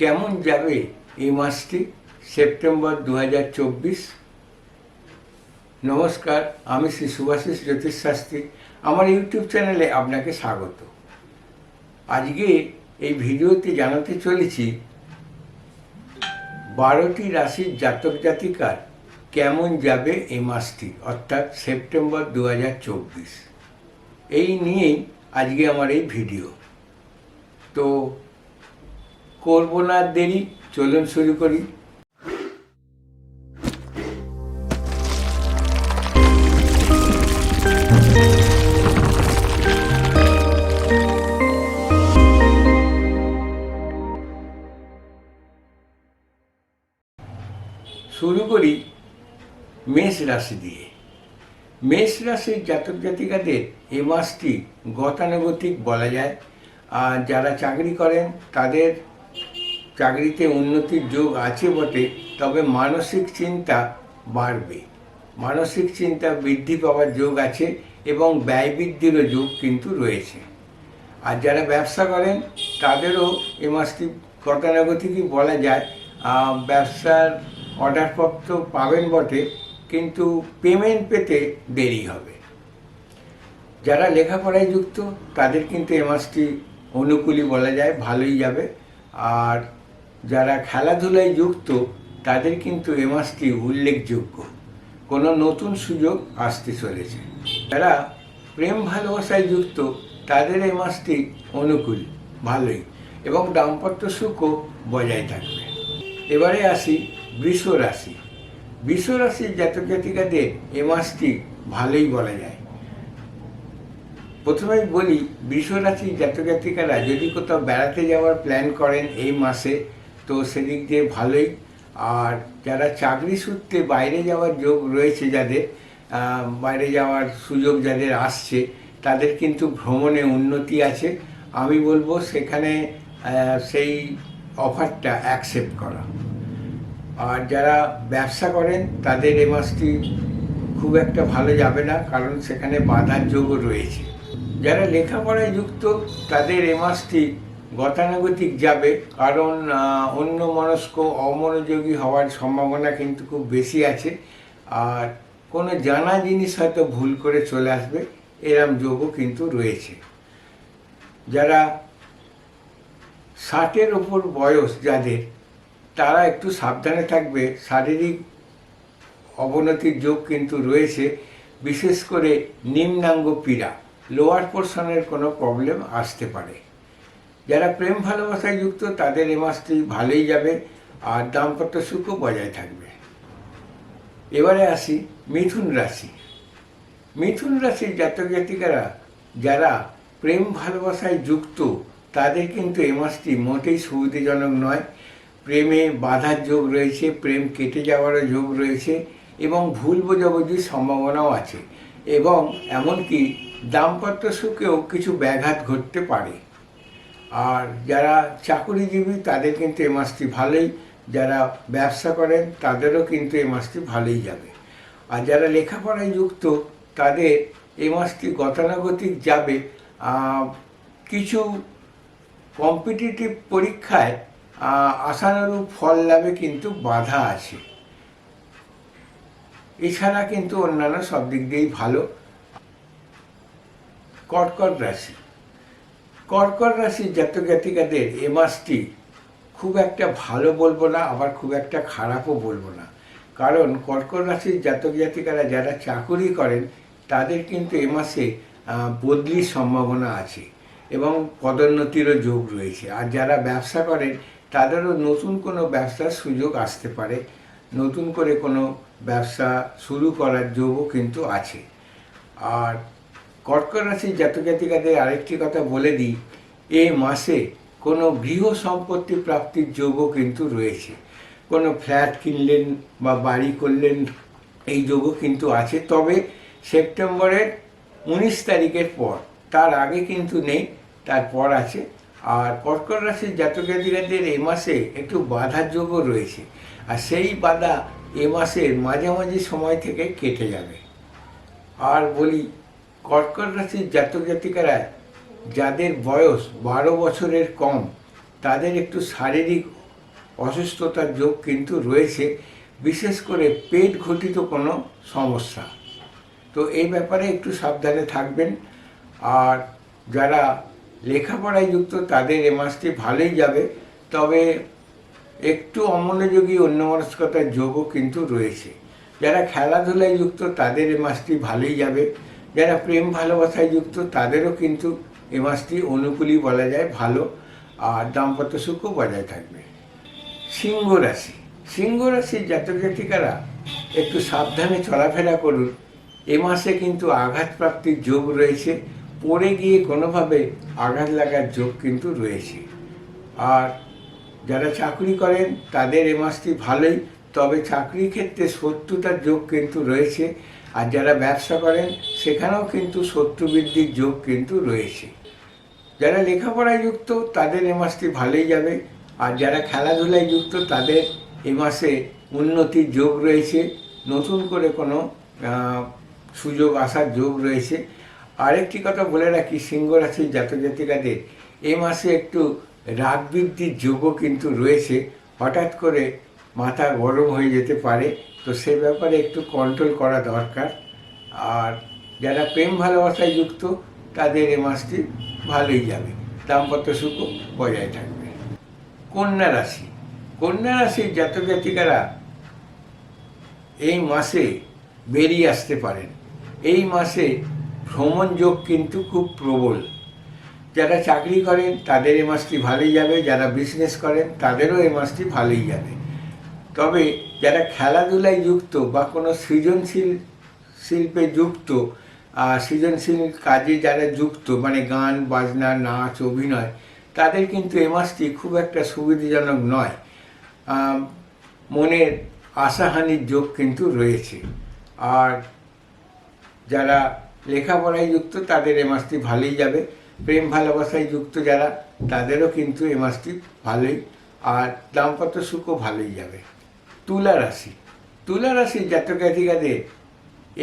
কেমন যাবে এই মাসটি? সেপ্টেম্বর দু হাজার চব্বিশ। নমস্কার, আমি শ্রী সুভাষিস জ্যোতিষ শাস্ত্রী। আমার ইউটিউব চ্যানেলে আপনাকে স্বাগত। আজকে এই ভিডিওতে জানাতে চলেছি, বারোটি রাশির জাতক জাতিকার কেমন যাবে এই মাসটি, অর্থাৎ সেপ্টেম্বর দু হাজার চব্বিশ। এই নিয়েই আজকে আমার এই ভিডিও। তো করব না, দেরি। চলুন শুরু করি। শুরু করি মেষ রাশি দিয়ে। মেষ রাশির জাতক জাতিকাদের এ মাসটি গতানুগতিক বলা যায়। আর যারা চাকরি করেন, তাদের চাকরিতে উন্নতির যোগ আছে বটে, তবে মানসিক চিন্তা বাড়বে। মানসিক চিন্তা বৃদ্ধি পাওয়ার যোগ আছে এবং ব্যয় বৃদ্ধিরও যোগ কিন্তু রয়েছে। আর যারা ব্যবসা করেন, তাদেরও এ মাসটি গতানুগতিকই বলা যায়। ব্যবসার অর্ডারপত্র পাবেন বটে, কিন্তু পেমেন্ট পেতে দেরি হবে। যারা লেখাপড়ায় যুক্ত, তাদের কিন্তু এ মাসটি অনুকূলই বলা যায়, ভালোই যাবে। আর যারা খেলাধুলায় যুক্ত, তাদের কিন্তু এ মাসটি উল্লেখযোগ্য। কোনো নতুন সুযোগ আসতে চলেছে। যারা প্রেম ভালোবাসায় যুক্ত, তাদের এই মাসটি অনুকূল, ভালোই এবং দাম্পত্য সুখও বজায় থাকবে। এবারে আসি বৃষ রাশি। বৃষ রাশির জাতক জাতিকাদের এ মাসটি ভালোই বলা যায়। প্রথমেই বলি, বৃষ রাশির জাতক জাতিকারা যদি কোথাও বেড়াতে যাওয়ার প্ল্যান করেন এই মাসে তো সেদিক দিয়ে ভালোই। আর যারা চাকরি সূত্রে বাইরে যাওয়ার যোগ রয়েছে যাদের বাইরে যাওয়ার সুযোগ যাদের আসছে, তাদের কিন্তু ভ্রমণে উন্নতি আছে। আমি বলব সেখানে সেই অফারটা অ্যাকসেপ্ট করা। আর যারা ব্যবসা করেন, তাদের এ মাসটি খুব একটা ভালো যাবে না, কারণ সেখানে বাধার যোগও রয়েছে। যারা লেখাপড়ায় যুক্ত, তাদের এ মাসটি গতানুগতিক যাবে, কারণ অন্য মনস্ক অমনোযোগী হওয়ার সম্ভাবনা কিন্তু খুব বেশি আছে। আর কোনো জানা জিনিস হয়তো ভুল করে চলে আসবে, এরম যোগও কিন্তু রয়েছে। যারা ষাটের ওপর বয়স যাদের, তারা একটু সাবধানে থাকবে। শারীরিক অবনতির যোগ কিন্তু রয়েছে, বিশেষ করে নিম্নাঙ্গ পীড়া লোয়ার পোর্শনের কোনো প্রবলেম আসতে পারে। যারা প্রেম ভালোবাসায় যুক্ত, তাদের এ মাসটি ভালোই যাবে আর দাম্পত্য সুখও বজায় থাকবে। এবারে আসি মিথুন রাশি। মিথুন রাশির জাতক জাতিকারা যারা প্রেম ভালোবাসায় যুক্ত, তাদের কিন্তু এ মাসটি মোটেই সুবিধাজনক নয়। প্রেমে বাধার যোগ রয়েছে, প্রেম কেটে যাওয়ারও যোগ রয়েছে এবং ভুল বোঝাবুঝির সম্ভাবনাও আছে এবং এমনকি দাম্পত্য সুখেও কিছু ব্যাঘাত ঘটতে পারে। আর যারা চাকুরিজীবী, তাদের কিন্তু এ মাসটি ভালোই। যারা ব্যবসা করেন, তাদেরও কিন্তু এ মাসটি ভালোই যাবে। আর যারা লেখাপড়ায় যুক্ত, তাদের এ মাসটি গতানুগতিক যাবে। কিছু কম্পিটিটিভ পরীক্ষায় আশানুরূপ ফল লাভে কিন্তু বাধা আছে। এছাড়া কিন্তু অন্যান্য সব দিক দিয়েই ভালো। কটকট রাশি। কর্কট রাশির জাতক জাতিকাদের এ মাসটি খুব একটা ভালো বলব না, আবার খুব একটা খারাপও বলব না। কারণ কর্কট রাশির জাতক জাতিকারা যারা চাকুরি করেন, তাদের কিন্তু এ মাসে বদলির সম্ভাবনা আছে এবং পদোন্নতিরও যোগ রয়েছে। আর যারা ব্যবসা করেন, তাদেরও নতুন কোনো ব্যবসার সুযোগ আসতে পারে। নতুন করে কোনো ব্যবসা শুরু করার যোগও কিন্তু আছে। আর কর্কট রাশির জাতক জাতিকাদের আরেকটি কথা বলে দিই, এ মাসে কোনো গৃহ সম্পত্তি প্রাপ্তির যোগও কিন্তু রয়েছে। কোনো ফ্ল্যাট কিনলেন বা বাড়ি করলেন, এই যোগও কিন্তু আছে। তবে সেপ্টেম্বরের উনিশ তারিখের পর, তার আগে কিন্তু নেই তারপর আছে। আর কর্কট রাশির জাতক জাতিকাদের এ মাসে একটু বাধার যোগও রয়েছে। আর সেই বাধা এ মাসের মাঝামাঝি সময় থেকে কেটে যাবে। আর বলি কর্কট রাশির জাতক জাতিকারা যাদের বয়স বারো বছরের কম, তাদের একটু শারীরিক অসুস্থতার যোগ কিন্তু রয়েছে, বিশেষ করে পেট ঘটিত কোনো সমস্যা। তো এই ব্যাপারে একটু সাবধানে থাকবেন। আর যারা লেখাপড়ায় যুক্ত, তাদের এ মাসটি ভালোই যাবে। তবে একটু অমনোযোগী, অন্যমনস্কতার যোগও কিন্তু রয়েছে। যারা খেলাধুলায় যুক্ত, তাদের এ মাসটি ভালোই যাবে। যারা প্রেম ভালোবাসায় যুক্ত, তাদেরও কিন্তু এ মাসটি অনুকূলই বলা যায়, ভালো। আর দাম্পত্য সুখও বজায় থাকবে। সিংহ রাশি। সিংহ রাশির জাতক জাতিকারা একটু সাবধানে চলাফেরা করুন। এ মাসে কিন্তু আঘাত প্রাপ্তির যোগ রয়েছে। পড়ে গিয়ে কোনোভাবে আঘাত লাগার যোগ কিন্তু রয়েছে। আর যারা চাকরি করেন, তাদের এ মাসটি ভালোই। তবে চাকরির ক্ষেত্রে শত্রুতার যোগ কিন্তু রয়েছে। আর যারা ব্যবসা করেন, সেখানেও কিন্তু শত্রু বৃদ্ধির যোগ কিন্তু রয়েছে। যারা লেখাপড়ায় যুক্ত, তাদের এ মাসটি ভালোই যাবে। আর যারা খেলাধুলায় যুক্ত, তাদের এ মাসে উন্নতির যোগ রয়েছে। নতুন করে কোনো সুযোগ আসার যোগ রয়েছে। আরেকটি কথা বলে রাখি, সিংহ রাশির জাতক জাতিকাদের এ মাসে একটু রাগ বৃদ্ধির যোগও কিন্তু রয়েছে। হঠাৎ করে মাথা গরম হয়ে যেতে পারে। তো সে ব্যাপারে একটু কন্ট্রোল করা দরকার। আর যারা প্রেম ভালোবাসায় যুক্ত, তাদের এ মাসটি ভালোই যাবে। দাম্পত্য সুখ বজায় থাকবে। কন্যা রাশি। কন্যা রাশির জাতক জাতিকারা এই মাসে বেরিয়ে আসতে পারেন। এই মাসে ভ্রমণ যোগ কিন্তু খুব প্রবল। যারা চাকরি করেন, তাদের এই মাসটি ভালোই যাবে। যারা বিজনেস করেন, তাদেরও এই মাসটি ভালোই যাবে। তবে যারা খেলাধুলায় যুক্ত বা কোনো সৃজনশীল শিল্পে যুক্ত সৃজনশীল কাজে যারা যুক্ত মানে গান, বাজনা, নাচ, অভিনয়, তাদের কিন্তু এ মাসটি খুব একটা সুবিধাজনক নয়। মনের আশাহানির যোগ কিন্তু রয়েছে। আর যারা লেখাপড়ায় যুক্ত, তাদের এ মাসটি ভালোই যাবে। প্রেম ভালোবাসায় যুক্ত যারা, তাদেরও কিন্তু এ মাসটি ভালোই, আর দাম্পত্য সুখও ভালোই যাবে। তুলা রাশি তুলা রাশির জাতক জাতিকাদের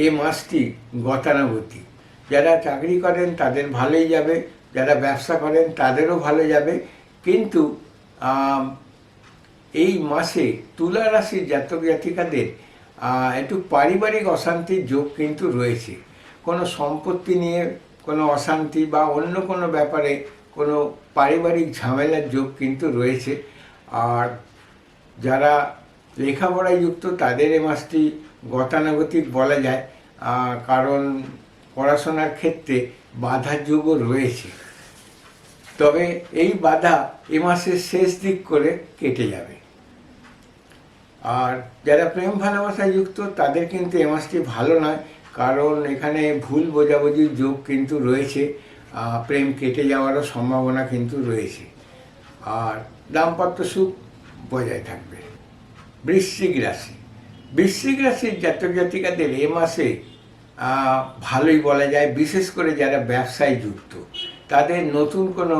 এই মাসটি গতানুগতিক। যারা চাকরি করেন তাদের ভালোই যাবে, যারা ব্যবসা করেন তাদেরও ভালো যাবে। কিন্তু এই মাসে তুলা রাশির জাতক জাতিকাদের একটু পারিবারিক অশান্তির যোগ কিন্তু রয়েছে। কোনো সম্পত্তি নিয়ে কোনো অশান্তি বা অন্য কোনো ব্যাপারে কোনো পারিবারিক ঝামেলার যোগ কিন্তু রয়েছে। আর যারা লেখাপড়ায় যুক্ত তাদের এ মাসটি গতানুগতিক বলা যায় কারণ পড়াশোনার ক্ষেত্রে বাধার যোগও রয়েছে। তবে এই বাধা এ মাসের শেষ দিক করে কেটে যাবে। আর যারা প্রেম ভালোবাসায় যুক্ত তাদের কিন্তু এ মাসটি ভালো নয়, কারণ এখানে ভুল বোঝাবুঝির যোগ কিন্তু রয়েছে প্রেম কেটে যাওয়ারও সম্ভাবনা কিন্তু রয়েছে। আর দাম্পত্য সুখ বজায় থাকবে। বৃশ্চিক রাশি। বৃশ্চিক রাশির জাতক জাতিকাদের এ মাসে ভালোই বলা যায়, বিশেষ করে যারা ব্যবসায় যুক্ত, তাদের নতুন কোনো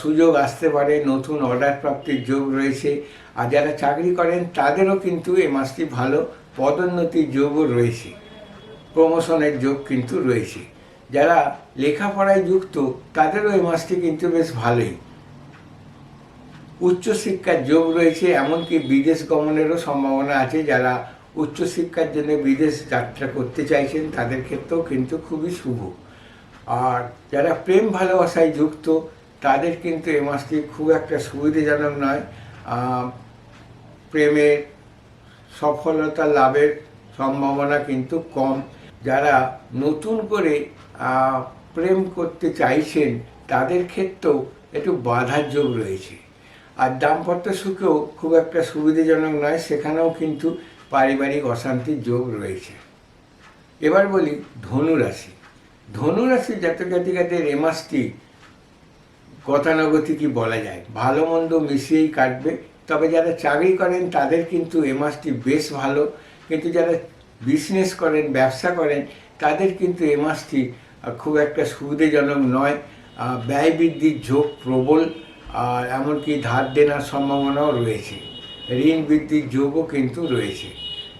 সুযোগ আসতে পারে, নতুন অর্ডার প্রাপ্তির যোগ রয়েছে, আর যারা চাকরি করেন, তাদেরও কিন্তু এ মাসটি ভালো পদোন্নতির যোগও রয়েছে, প্রমোশনের যোগ কিন্তু রয়েছে। যারা লেখাপড়ায় যুক্ত, তাদেরও এই মাসটি কিন্তু বেশ ভালোই। উচ্চশিক্ষার যোগ রয়েছে, এমনকি বিদেশ গমনেরও সম্ভাবনা আছে। যারা উচ্চশিক্ষার জন্য বিদেশ যাত্রা করতে চাইছেন, তাদের ক্ষেত্রেও কিন্তু খুবই শুভ। আর যারা প্রেম ভালোবাসায় যুক্ত, তাদের কিন্তু এ মাসটি খুব একটা সুবিধাজনক নয়। প্রেমের সফলতা, লাভের সম্ভাবনা কিন্তু কম। যারা নতুন করে প্রেম করতে চাইছেন, তাদের ক্ষেত্রেও একটু বাধার যোগ রয়েছে। আর দাম্পত্য সুখেও খুব একটা সুবিধাজনক নয়, সেখানেও কিন্তু পারিবারিক অশান্তির যোগ রয়েছে। এবার বলি ধনুরাশি। ধনুরাশি জাতক জাতিকাদের এ মাসটি গতানুগতিকই বলা যায়। ভালো মন্দ মিশিয়েই কাটবে, তবে যারা চাকরি করেন তাদের কিন্তু এ মাসটি বেশ ভালো, কিন্তু যারা বিজনেস করেন, ব্যবসা করেন, তাদের কিন্তু এ মাসটি খুব একটা সুবিধাজনক নয়। ব্যয় বৃদ্ধির ঝোঁক প্রবল আর এমনকি ধার দেনার সম্ভাবনাও রয়েছে। ঋণ বৃদ্ধির যোগও কিন্তু রয়েছে।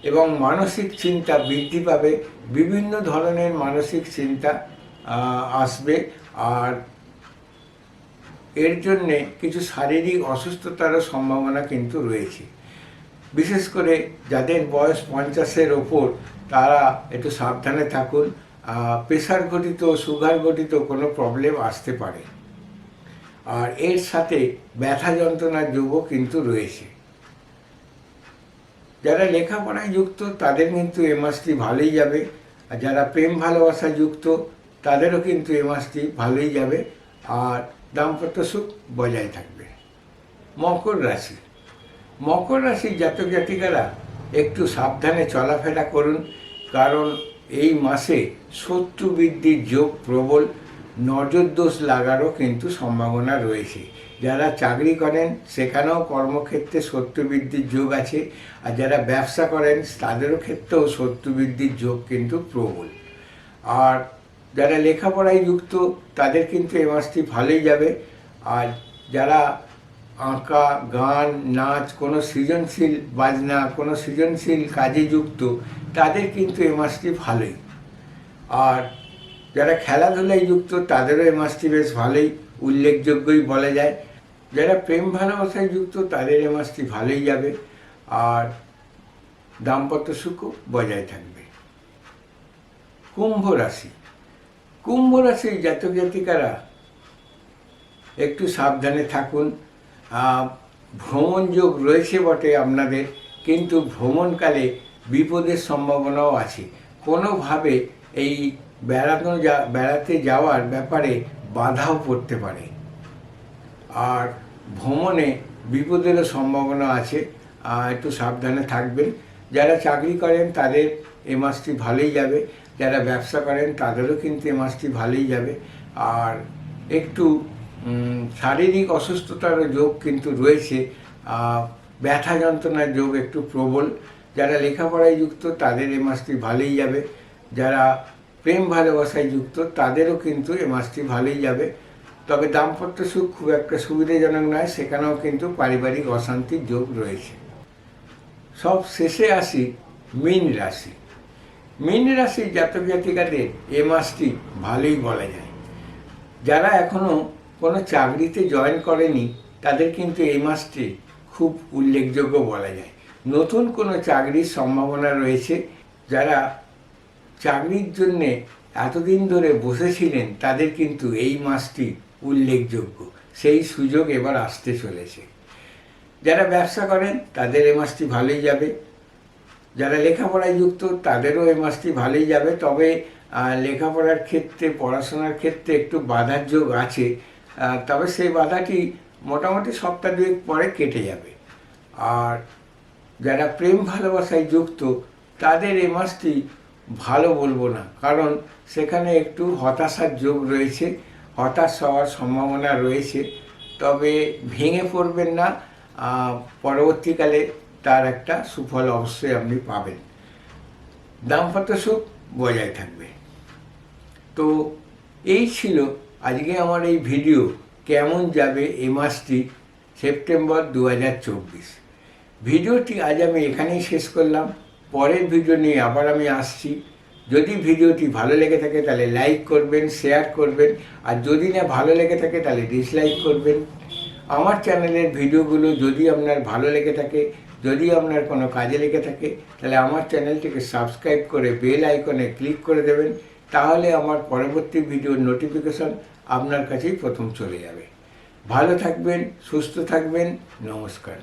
এবং মানসিক চিন্তা বৃদ্ধি পাবে, বিভিন্ন ধরনের মানসিক চিন্তা আসবে। আর এর জন্যে কিছু শারীরিক অসুস্থতারও সম্ভাবনা কিন্তু রয়েছে। বিশেষ করে যাদের বয়স পঞ্চাশের ওপর, তারা একটু সাবধানে থাকুন। প্রেশার ঘটিত, সুগার ঘটিত কোনো প্রবলেম আসতে পারে। আর এর সাথে ব্যথা যন্ত্রণার যোগও কিন্তু রয়েছে। যারা লেখাপড়ায় যুক্ত, তাদের কিন্তু এ মাসটি ভালোই যাবে। আর যারা প্রেম ভালোবাসা যুক্ত, তাদেরও কিন্তু এ মাসটি ভালোই যাবে। আর দাম্পত্য সুখ বজায় থাকবে। মকর রাশি। মকর রাশির জাতক জাতিকারা একটু সাবধানে চলাফেরা করুন, কারণ এই মাসে শত্রু বৃদ্ধির যোগ প্রবল। নজর দোষ লাগারও কিন্তু সম্ভাবনা রয়েছে। যারা চাকরি করেন, সেখানেও কর্মক্ষেত্রে শত্রু বৃদ্ধির যোগ আছে, আর যারা ব্যবসা করেন, তাদেরও ক্ষেত্রেও শত্রু বৃদ্ধির যোগ কিন্তু প্রবল। আর যারা লেখাপড়ায় যুক্ত, তাদের কিন্তু এ মাসটি ভালোই যাবে। আর যারা আঁকা, গান, নাচ, কোনো সৃজনশীল বাজনা, কোনো সৃজনশীল কাজে যুক্ত, তাদের কিন্তু এ মাসটি ভালোই। আর যারা খেলাধুলায় যুক্ত, তাদেরও এ মাসটি বেশ ভালোই উল্লেখযোগ্যই বলা যায়। যারা প্রেম ভালোবাসায় যুক্ত, তাদের এ মাসটি ভালোই যাবে। আর দাম্পত্য সুখও বজায় থাকবে। কুম্ভ রাশি। কুম্ভ রাশির জাতক জাতিকারা একটু সাবধানে থাকুন। ভ্রমণ যোগ রয়েছে বটে আপনাদের, কিন্তু ভ্রমণকালে বিপদের সম্ভাবনাও আছে। কোনোভাবে এই বেড়ানো যা বেড়াতে যাওয়ার ব্যাপারে বাধাও পড়তে পারে। আর ভ্রমণে বিপদেরও সম্ভাবনা আছে। একটু সাবধানে থাকবেন। যারা চাকরি করেন, তাদের এ মাসটি ভালোই যাবে। যারা ব্যবসা করেন, তাদেরও কিন্তু এ মাসটি ভালোই যাবে। আর একটু শারীরিক অসুস্থতারও যোগ কিন্তু রয়েছে। ব্যথা যন্ত্রণার যোগ একটু প্রবল। যারা লেখাপড়ায় যুক্ত, তাদের এ মাসটি ভালোই যাবে। যারা প্রেম ভালোবাসায় যুক্ত, তাদেরও কিন্তু এ মাসটি ভালোই যাবে। তবে দাম্পত্য সুখ খুব একটা সুবিধাজনক নয়, সেখানেও কিন্তু পারিবারিক অশান্তির যোগ রয়েছে। সব শেষে আসি মীন রাশি। মীন রাশি জাতক জাতিকাদের এ মাসটি ভালোই বলা যায়। যারা এখনও কোনো চাকরিতে জয়েন করেনি, তাদের কিন্তু এই মাসটি খুব উল্লেখযোগ্য বলা যায়। নতুন কোনো চাকরির সম্ভাবনা রয়েছে, যারা চাকরির জন্যে এতদিন ধরে বসেছিলেন, তাদের কিন্তু এই মাসটি উল্লেখযোগ্য। সেই সুযোগ এবার আসতে চলেছে। যারা ব্যবসা করেন, তাদের এ মাসটি ভালোই যাবে। যারা লেখাপড়ায় যুক্ত, তাদেরও এ মাসটি ভালোই যাবে। তবে লেখাপড়ার ক্ষেত্রে, পড়াশোনার ক্ষেত্রে একটু বাধার যোগ আছে। তবে সেই বাধাটি মোটামুটি সপ্তাহ দুয়েক পরে কেটে যাবে। আর যারা প্রেম ভালোবাসায় যুক্ত, তাদের এ মাসটি ভালো বলব না। কারণ সেখানে একটু হতাশার যোগ রয়েছে, হতাশ হওয়ার সম্ভাবনা রয়েছে। তবে ভেঙে পড়বেন না পরবর্তীকালে তার একটা সুফল অবশ্যই আপনি পাবেন। দাম্পত্য সুখ বজায় থাকবে। তো এই ছিল আজকে আমার এই ভিডিও, কেমন যাবে এ মাসটি, সেপ্টেম্বর দু হাজার চব্বিশ। ভিডিওটি আজ আমি এখানেই শেষ করলাম। পরের ভিডিও নিয়ে আবার আমি আসছি। যদি ভিডিওটি ভালো লেগে থাকে তাহলে লাইক করবেন শেয়ার করবেন। আর যদি না ভালো লেগে থাকে তাহলে ডিসলাইক করবেন। আমার চ্যানেলের ভিডিওগুলো যদি আপনার ভালো লেগে থাকে, যদি আপনার কোনো কাজে লেগে থাকে, তাহলে আমার চ্যানেলটিকে সাবস্ক্রাইব করে বেল আইকনে ক্লিক করে দেবেন। তাহলে আমার পরবর্তী ভিডিওর নোটিফিকেশন আপনার কাছেই প্রথম চলে যাবে। ভালো থাকবেন, সুস্থ থাকবেন, নমস্কার।